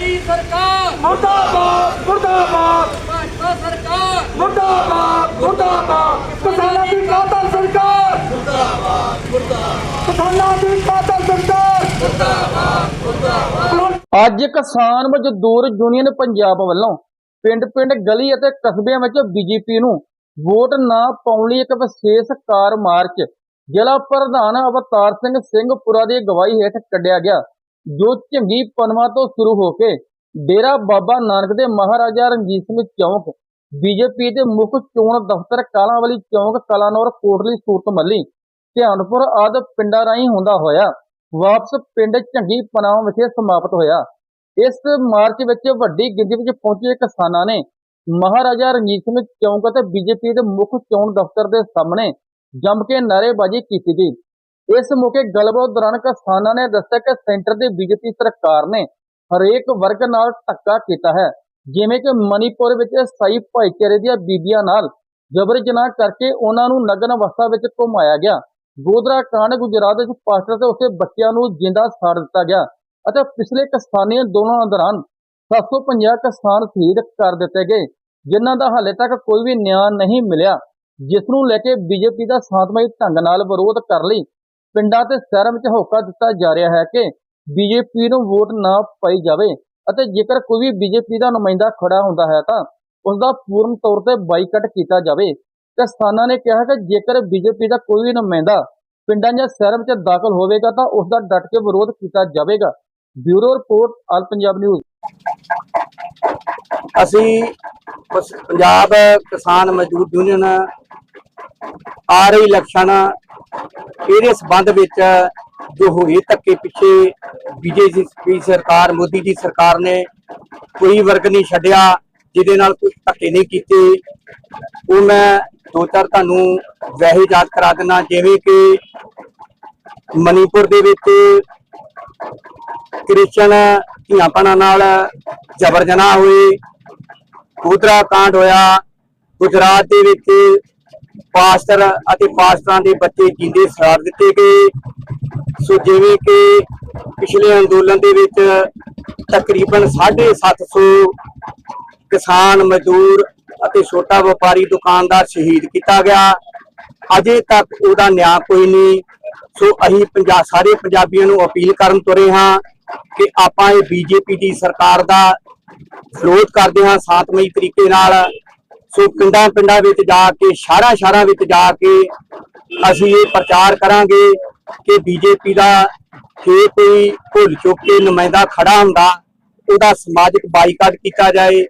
ਮੋਦੀ ਸਰਕਾਰ। ਮੁਰਦਾਬਾਦ ਮੁਰਦਾਬਾਦ। ਭਾਜਪਾ ਸਰਕਾਰ। ਮੁਰਦਾਬਾਦ ਮੁਰਦਾਬਾਦ। ਕਿਸਾਨਾਂ ਦੀ ਕਾਤਲ ਸਰਕਾਰ। ਮੁਰਦਾਬਾਦ ਮੁਰਦਾਬਾਦ। ਕਿਸਾਨਾਂ ਦੀ ਕਾਤਲ ਸਰਕਾਰ। ਮੁਰਦਾਬਾਦ। ਅੱਜ ਕਿਸਾਨ ਮਜ਼ਦੂਰ ਯੂਨੀਅਨ ਪੰਜਾਬ ਵੱਲੋਂ ਪਿੰਡ-ਪਿੰਡ ਗਲੀ ਅਤੇ ਕਸਬਿਆਂ ਵਿੱਚ ਬੀਜੇਪੀ ਨੂੰ ਵੋਟ ਨਾ ਪਾਉਣ ਲਈ ਇੱਕ ਵਿਸ਼ੇਸ਼ ਕਾਰ ਮਾਰਚ ਜ਼ਿਲ੍ਹਾ ਪ੍ਰਧਾਨ ਅਵਤਾਰ ਸਿੰਘ ਸਿੰਘਪੁਰਾ ਦੀ ਅਗਵਾਈ ਹੇਠ ਕੱਢਿਆ ਗਿਆ। ਜੋ ਝੰਗੀ ਪਨਵਾ ਤੋਂ ਸ਼ੁਰੂ ਹੋ ਕੇ ਡੇਰਾ ਬਾਬਾ ਨਾਨਕ ਦੇ ਮਹਾਰਾਜਾ ਰਣਜੀਤ ਸਿੰਘ ਚੌਂਕ, ਬੀਜੇਪੀ ਦੇ ਮੁੱਖ ਚੋਣ ਦਫ਼ਤਰ ਕਾਲਾਂਵਾਲੀ ਚੌਂਕ, ਕਲਾਨੌਰ ਕੋਟਲੀ ਸੂਰਤ ਮੱਲੀ, ਧਿਆਨਪੁਰ ਆਦਿ ਪਿੰਡਾਂ ਰਾਹੀਂ ਹੁੰਦਾ ਹੋਇਆ, ਵਾਪਸ ਪਿੰਡ ਝੰਗੀ ਪਨਾਮ ਵਿਖੇ ਸਮਾਪਤ ਹੋਇਆ। ਇਸ ਮਾਰਚ ਵਿੱਚ ਵੱਡੀ ਗਿਣਤੀ ਵਿੱਚ ਪਹੁੰਚੇ ਕਿਸਾਨਾਂ ਨੇ ਮਹਾਰਾਜਾ ਰਣਜੀਤ ਸਿੰਘ ਚੌਂਕ ਅਤੇ ਬੀਜੇਪੀ ਦੇ ਮੁੱਖ ਚੋਣ ਦਫ਼ਤਰ ਦੇ ਸਾਹਮਣੇ ਜੰਮ ਕੇ ਨਾਅਰੇਬਾਜ਼ੀ ਕੀਤੀ ਗਈ। ਇਸ ਮੌਕੇ ਗੱਲਬਾਤ ਦੌਰਾਨ ਕਿਸਾਨਾਂ ਨੇ ਦੱਸਿਆ ਕਿ ਸੈਂਟਰ ਦੀ ਬੀਜੇਪੀ ਸਰਕਾਰ ਨੇ ਹਰੇਕ ਵਰਗ ਨਾਲ ਧੱਕਾ ਕੀਤਾ ਹੈ। ਜਿਵੇਂ ਕਿ ਮਨੀਪੁਰ ਵਿੱਚ ਸਾਈ ਭਾਈਚਾਰੇ ਦੀਆਂ ਬੀਬੀਆਂ ਨਾਲ ਜਬਰ ਜਨਾਹ ਕਰਕੇ ਉਹਨਾਂ ਨੂੰ ਨਗਨ ਅਵਸਥਾ ਵਿੱਚ ਘੁਮਾਇਆ ਗਿਆ। ਗੋਦਰਾ ਕਾਂਡ ਗੁਜਰਾਤ ਵਿੱਚ ਪਾਸਟਰ ਤੇ ਉਸੇ ਬੱਚਿਆਂ ਨੂੰ ਜਿੰਦਾ ਸਾੜ ਦਿੱਤਾ ਗਿਆ ਅਤੇ ਪਿਛਲੇ ਕਿਸਾਨੀ ਅੰਦੋਲਨਾਂ ਦੌਰਾਨ 750 ਕਿਸਾਨ ਸ਼ਹੀਦ ਕਰ ਦਿੱਤੇ ਗਏ, ਜਿਨ੍ਹਾਂ ਦਾ ਹਾਲੇ ਤੱਕ ਕੋਈ ਵੀ ਨਿਆਂ ਨਹੀਂ ਮਿਲਿਆ, ਜਿਸ ਨੂੰ ਲੈ ਕੇ ਬੀਜੇਪੀ ਦਾ ਸ਼ਾਂਤਮਈ ਢੰਗ ਨਾਲ ਵਿਰੋਧ ਕਰ ਲਈ ਪਿੰਡਾਂ ਤੇ ਸ਼ਹਿਰਾਂ ਵਿੱਚ ਹੋਕਾ ਦਿੱਤਾ ਜਾ ਰਿਹਾ ਹੈ ਕਿ ਬੀਜੇਪੀ ਨੂੰ ਵੋਟ ਨਾ ਪਾਈ ਜਾਵੇ ਅਤੇ ਜੇਕਰ ਕੋਈ ਵੀ ਬੀਜੇਪੀ ਦਾ ਨੁਮਾਇੰਦਾ ਖੜਾ ਹੁੰਦਾ ਹੈ ਤਾਂ ਉਸ ਦਾ ਪੂਰਨ ਤੌਰ ਤੇ ਬਾਈਕਾਟ ਕੀਤਾ ਜਾਵੇ। ਕਿਸਾਨਾਂ ਨੇ ਕਿਹਾ ਕਿ ਜੇਕਰ ਬੀਜੇਪੀ ਦਾ ਕੋਈ ਵੀ ਨੁਮਾਇੰਦਾ ਪਿੰਡਾਂ ਜਾਂ ਸ਼ਹਿਰਾਂ ਵਿੱਚ ਦਾਖਲ ਹੋਵੇਗਾ ਤਾਂ ਉਸ ਦਾ ਡਟ ਕੇ ਵਿਰੋਧ ਕੀਤਾ ਜਾਵੇਗਾ। Bureau report, all Punjab news. ਅਸੀਂ ਪੰਜਾਬ ਕਿਸਾਨ ਮਜ਼ਦੂਰ ਯੂਨੀਅਨ ਆ ਰਹੀ ਇਲੈਕਸ਼ਨ ਇਹਦੇ ਸਬੰਧ ਵਿੱਚ ਜੋ ਹੋਏ ਧੱਕੇ ਪਿੱਛੇ ਬੀਜੇਪੀ ਸਰਕਾਰ, ਮੋਦੀ ਦੀ ਸਰਕਾਰ ਨੇ ਕੋਈ ਵਰਗ ਨਹੀਂ ਛੱਡਿਆ, ਜਿਹਦੇ ਨਾਲ ਕੋਈ ਧੱਕੇ ਨਹੀਂ ਕੀਤੇ। ਉਹ ਮੈਂ ਦੋ ਚਾਰ ਤੁਹਾਨੂੰ ਵੈਸੇ ਯਾਦ ਕਰਾ ਦਿੰਦਾ, ਜਿਵੇਂ ਕਿ ਮਨੀਪੁਰ ਦੇ ਵਿੱਚ ਕ੍ਰਿਸਚਨ ਧੀਆਂਪਣਾ ਨਾਲ ਜਬਰ ਜਨਾਹ ਹੋਏ। ਗੋਧਰਾ ਕਾਂਡ ਹੋਇਆ। ਗੁਜਰਾਤ ਦੇ ਵਿੱਚ ਪਾਸਟਰ ਅਤੇ ਪਾਸਟਰਾਂ ਦੇ ਬੱਚੇ ਜਿੰਦੇ ਸਾੜ ਦਿੱਤੇ ਗਏ। ਸੋ ਜਿਵੇਂ ਕਿ ਪਿਛਲੇ ਅੰਦੋਲਨ ਦੇ ਵਿੱਚ ਤਕਰੀਬਨ 750 ਕਿਸਾਨ ਮਜ਼ਦੂਰ ਅਤੇ ਛੋਟਾ ਵਪਾਰੀ ਦੁਕਾਨਦਾਰ ਸ਼ਹੀਦ ਕੀਤਾ ਗਿਆ। ਅਜੇ ਤੱਕ ਉਹਦਾ ਨਿਆਂ ਕੋਈ ਨਹੀਂ। ਸੋ ਅਸੀਂ ਪੰਜਾਬ ਸਾਰੇ ਪੰਜਾਬੀਆਂ ਨੂੰ ਅਪੀਲ ਕਰਨ ਤੁਰੇ ਹਾਂ ਕਿ ਆਪਾਂ ਇਹ ਬੀਜੇਪੀ ਦੀ ਸਰਕਾਰ ਦਾ ਵਿਰੋਧ ਕਰਦੇ ਹਾਂ ਸ਼ਾਂਤਮਈ ਤਰੀਕੇ ਨਾਲ। ਸੋ ਪਿੰਡਾਂ ਪਿੰਡਾਂ ਵਿੱਚ ਜਾ ਕੇ, ਸ਼ਹਿਰਾਂ ਸ਼ਹਿਰਾਂ ਵਿੱਚ ਜਾ ਕੇ ਅਸੀਂ ਇਹ ਪ੍ਰਚਾਰ ਕਰਾਂਗੇ ਕਿ ਬੀਜੇਪੀ ਦਾ ਜੇ ਕੋਈ ਭੁੱਲ ਚੁੱਕ ਕੇ ਨੁਮਾਇੰਦਾ ਖੜਾ ਹੁੰਦਾ, ਉਹਦਾ ਸਮਾਜਿਕ ਬਾਈਕਾਟ ਕੀਤਾ ਜਾਏ।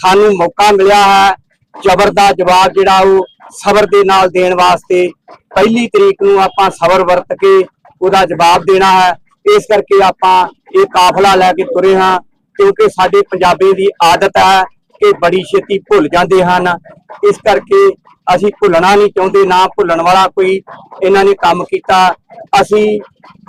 ਸਾਨੂੰ ਮੌਕਾ ਮਿਲਿਆ ਹੈ, ਜ਼ਬਰ ਦਾ ਜਵਾਬ ਜਿਹੜਾ ਉਹ ਸਬਰ ਦੇ ਨਾਲ ਦੇਣ ਵਾਸਤੇ। ਪਹਿਲੀ ਤਰੀਕ ਨੂੰ ਆਪਾਂ ਸਬਰ ਵਰਤ ਕੇ ਉਹਦਾ ਜਵਾਬ ਦੇਣਾ ਹੈ। ਇਸ ਕਰਕੇ ਆਪਾਂ ਇਹ ਕਾਫਲਾ ਲੈ ਕੇ ਤੁਰੇ ਹਾਂ, ਕਿਉਂਕਿ ਸਾਡੇ ਪੰਜਾਬੀ ਦੀ ਆਦਤ ਹੈ ਕਿ ਬੜੀ ਛੇਤੀ ਭੁੱਲ ਜਾਂਦੇ ਹਨ। ਇਸ ਕਰਕੇ ਅਸੀਂ ਭੁੱਲਣਾ ਨਹੀਂ ਚਾਹੁੰਦੇ, ਨਾ ਭੁੱਲਣ ਵਾਲਾ ਕੋਈ ਇਹਨਾਂ ਨੇ ਕੰਮ ਕੀਤਾ। ਅਸੀਂ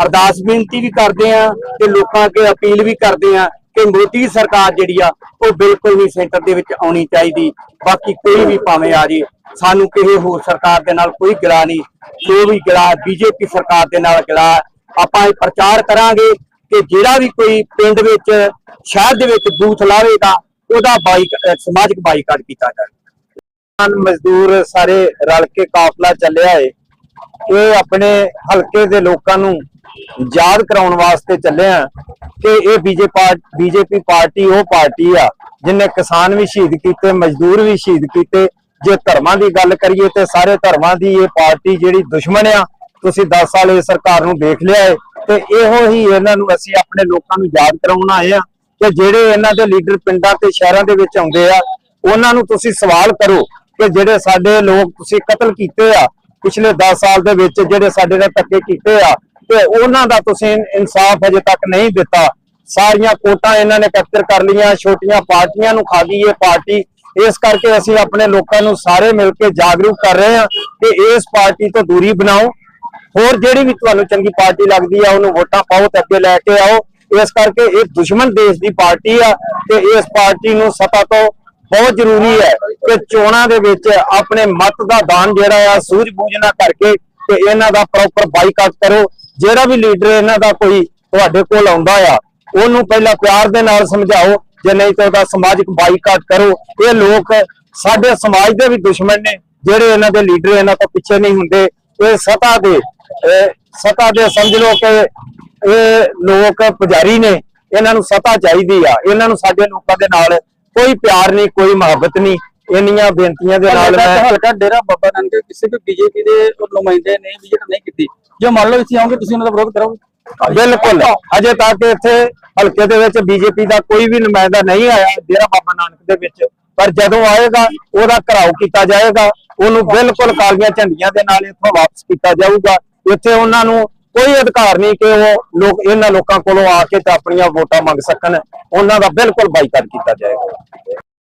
ਅਰਦਾਸ ਬੇਨਤੀ ਵੀ ਕਰਦੇ ਹਾਂ ਤੇ ਲੋਕਾਂ ਅੱਗੇ ਅਪੀਲ ਵੀ ਕਰਦੇ ਹਾਂ ਕਿ ਮੋਦੀ ਸਰਕਾਰ ਜਿਹੜੀ ਆ, ਉਹ ਬਿਲਕੁਲ ਨਹੀਂ ਸੈਂਟਰ ਦੇ ਵਿੱਚ ਆਉਣੀ ਚਾਹੀਦੀ। ਬਾਕੀ ਕੋਈ ਵੀ ਭਾਵੇਂ ਆ ਜੇ, ਸਾਨੂੰ ਕਿਸੇ ਹੋਰ ਸਰਕਾਰ ਦੇ ਨਾਲ ਕੋਈ ਗਿਲਾ ਨਹੀਂ। ਜੋ ਵੀ ਗਿਲਾ ਬੀਜੇਪੀ ਸਰਕਾਰ ਦੇ ਨਾਲ ਗਿਲਾ, ਆਪਾਂ ਇਹ ਪ੍ਰਚਾਰ ਕਰਾਂਗੇ ਕਿ ਜਿਹੜਾ ਵੀ ਕੋਈ ਪਿੰਡ ਵਿੱਚ, ਸ਼ਹਿਰ ਦੇ ਵਿੱਚ ਬੂਥ ਲਾਵੇਗਾ ਉਹਦਾ ਬਾਈਕ ਸਮਾਜਿਕ ਬਾਈਕਾਟ ਕੀਤਾ ਜਾਵੇ ਕਿਸਾਨ ਮਜ਼ਦੂਰ ਸਾਰੇ ਰਲ ਕੇ ਕਾਫਲਾ ਚੱਲਿਆ ਏ। ਇਹ ਆਪਣੇ ਹਲਕੇ ਦੇ ਲੋਕਾਂ ਨੂੰ ਯਾਦ ਕਰਾਉਣ ਵਾਸਤੇ ਚੱਲੇ ਆ ਕਿ ਇਹ ਬੀਜੇਪੀ ਪਾਰਟੀ ਉਹ ਪਾਰਟੀ ਆ ਜਿਨੇ ਕਿਸਾਨ ਵੀ ਸ਼ਹੀਦ ਕੀਤੇ, ਮਜ਼ਦੂਰ ਵੀ ਸ਼ਹੀਦ ਕੀਤੇ। ਜੇ ਧਰਮਾਂ ਦੀ ਗੱਲ ਕਰੀਏ ਤੇ ਸਾਰੇ ਧਰਮਾਂ ਦੀ ਇਹ ਪਾਰਟੀ ਜਿਹੜੀ ਦੁਸ਼ਮਣ ਆ, ਤੁਸੀਂ 10 ਸਾਲ ਇਸ ਸਰਕਾਰ ਨੂੰ ਦੇਖ ਲਿਆ ਏ। ਤੇ ਇਹੋ ਹੀ ਇਹਨਾਂ ਨੂੰ ਅਸੀਂ ਆਪਣੇ ਲੋਕਾਂ ਨੂੰ ਯਾਦ ਕਰਾਉਣ ਆਏ ਆ। ਕਿ ਜਿਹੜੇ ਇਹਨਾਂ ਦੇ ਲੀਡਰ ਪਿੰਡਾਂ ਤੇ ਸ਼ਹਿਰਾਂ ਦੇ ਵਿੱਚ ਆਉਂਦੇ ਆ, ਉਹਨਾਂ ਨੂੰ ਤੁਸੀਂ ਸਵਾਲ ਕਰੋ ਕਿ ਜਿਹੜੇ ਸਾਡੇ ਲੋਕ ਤੁਸੀਂ ਕਤਲ ਕੀਤੇ ਆ ਪਿਛਲੇ 10 ਸਾਲ ਦੇ ਵਿੱਚ, ਜਿਹੜੇ ਸਾਡੇ ਨਾਲ ਧੱਕੇ ਕੀਤੇ ਆ, ਤੇ ਉਹਨਾਂ ਦਾ ਤੁਸੀਂ ਇਨਸਾਫ ਅਜੇ ਤੱਕ ਨਹੀਂ ਦਿੱਤਾ। ਸਾਰੀਆਂ ਕੋਟਾਂ ਇਹਨਾਂ ਨੇ ਕੈਪਚਰ ਕਰ ਲਈਆਂ, ਛੋਟੀਆਂ ਪਾਰਟੀਆਂ ਨੂੰ ਖਾ ਗਈ ਇਹ ਪਾਰਟੀ। ਇਸ ਕਰਕੇ ਅਸੀਂ ਆਪਣੇ ਲੋਕਾਂ ਨੂੰ ਸਾਰੇ ਮਿਲ ਕੇ ਜਾਗਰੂਕ ਕਰ ਰਹੇ ਹਾਂ ਕਿ ਇਸ ਪਾਰਟੀ ਤੋਂ ਦੂਰੀ ਬਣਾਓ। ਹੋਰ ਜਿਹੜੀ ਵੀ ਤੁਹਾਨੂੰ ਚੰਗੀ ਪਾਰਟੀ ਲੱਗਦੀ ਆ, ਉਹਨੂੰ ਵੋਟਾਂ ਪਾਓ ਤੇ ਅੱਗੇ ਲੈ ਕੇ ਆਓ। ਇਸ ਕਰਕੇ ਇਹ ਦੁਸ਼ਮਣ ਦੇਸ਼ ਦੀ ਪਾਰਟੀ ਆ ਤੇ ਇਸ ਪਾਰਟੀ ਨੂੰ ਸਤਾ ਤੋਂ ਬਹੁਤ ਜ਼ਰੂਰੀ ਹੈ ਕਿ ਚੋਣਾਂ ਦੇ ਵਿੱਚ ਆਪਣੇ ਮਤ ਦਾ ਦਾਨ ਜਿਹੜਾ ਆ ਸੂਝ-ਬੂਝ ਨਾ ਕਰਕੇ ਤੇ ਇਹਨਾਂ ਦਾ ਪ੍ਰੋਪਰ ਬਾਈਕਾਟ ਕਰੋ। ਜਿਹੜਾ ਵੀ ਲੀਡਰ ਇਹਨਾਂ ਦਾ ਕੋਈ ਤੁਹਾਡੇ ਕੋਲ ਆਉਂਦਾ ਆ, ਉਹਨੂੰ ਪਹਿਲਾਂ ਪਿਆਰ ਦੇ ਨਾਲ ਸਮਝਾਓ, ਜੇ ਨਹੀਂ ਤਾਂ ਉਹਦਾ ਸਮਾਜਿਕ ਬਾਈਕਾਟ ਕਰੋ। ਇਹ ਲੋਕ ਸਾਡੇ ਸਮਾਜ ਦੇ ਵੀ ਦੁਸ਼ਮਣ ਨੇ, ਜਿਹੜੇ ਇਹਨਾਂ ਦੇ ਲੀਡਰ ਇਹਨਾਂ ਤੋਂ ਪਿੱਛੇ ਨਹੀਂ ਹੁੰਦੇ। ਇਹ ਸਤਾ ਦੇ, ਇਹ ਸਤਾ ਦੇ ਸਮਝ ਲਓ ਕਿ ਇਹ ਲੋਕ ਪੁਜਾਰੀ ਨੇ ਇਹਨਾਂ ਨੂੰ ਸਤਾ ਚਾਹੀਦੀ ਆ। ਇਹਨਾਂ ਨੂੰ ਸਾਡੇ ਲੋਕਾਂ ਦੇ ਨਾਲ ਕੋਈ ਪਿਆਰ ਨਹੀਂ ਕੋਈ ਮੁਹੱਬਤ ਨਹੀਂ। ਇੰਨੀਆਂ ਬੇਨਤੀਆਂ ਦੇ ਨਾਲ ਮੈਂ ਹਲਕਾ ਡੇਰਾ ਬਾਬਾ ਨਾਨਕ ਕਿਸੇ ਵੀ ਬੀਜੇਪੀ ਦੇ ਨੁਮਾਇੰਦੇ ਨੇ ਵਿਜ਼ਿਟ ਨਹੀਂ ਕੀਤੀ। ਜੇ ਮੰਨ ਲਓ ਇੱਥੇ ਆਉਂਗੇ ਤੁਸੀਂ ਉਹਨਾਂ ਦਾ ਵਿਰੋਧ ਕਰੋਗੇ। ਬਿਲਕੁਲ। ਅਜੇ ਤੱਕ ਇੱਥੇ ਹਲਕੇ ਦੇ ਵਿੱਚ ਬੀਜੇਪੀ ਦਾ ਕੋਈ ਵੀ ਨੁਮਾਇੰਦਾ ਨਹੀਂ ਆਇਆ ਡੇਰਾ ਬਾਬਾ ਨਾਨਕ ਦੇ ਵਿੱਚ। ਪਰ ਜਦੋਂ ਆਏਗਾ ਉਹਦਾ ਘਰਾਓ ਕੀਤਾ ਜਾਏਗਾ। ਉਹਨੂੰ ਬਿਲਕੁਲ ਕਾਲੀਆਂ ਝੰਡੀਆਂ ਦੇ ਨਾਲ ਇੱਥੋਂ ਵਾਪਸ ਕੀਤਾ ਜਾਊਗਾ। ਇੱਥੇ ਉਹਨਾਂ ਨੂੰ ਕੋਈ ਅਧਿਕਾਰ ਨਹੀਂ ਕਿ ਉਹ ਲੋਕ ਇਹਨਾਂ ਲੋਕਾਂ ਕੋਲੋਂ ਆ ਕੇ ਤੇ ਆਪਣੀਆਂ ਵੋਟਾਂ ਮੰਗ ਸਕਣ। ਉਹਨਾਂ ਦਾ ਬਿਲਕੁਲ ਬਾਈਕਾਟ ਕੀਤਾ ਜਾਏਗਾ।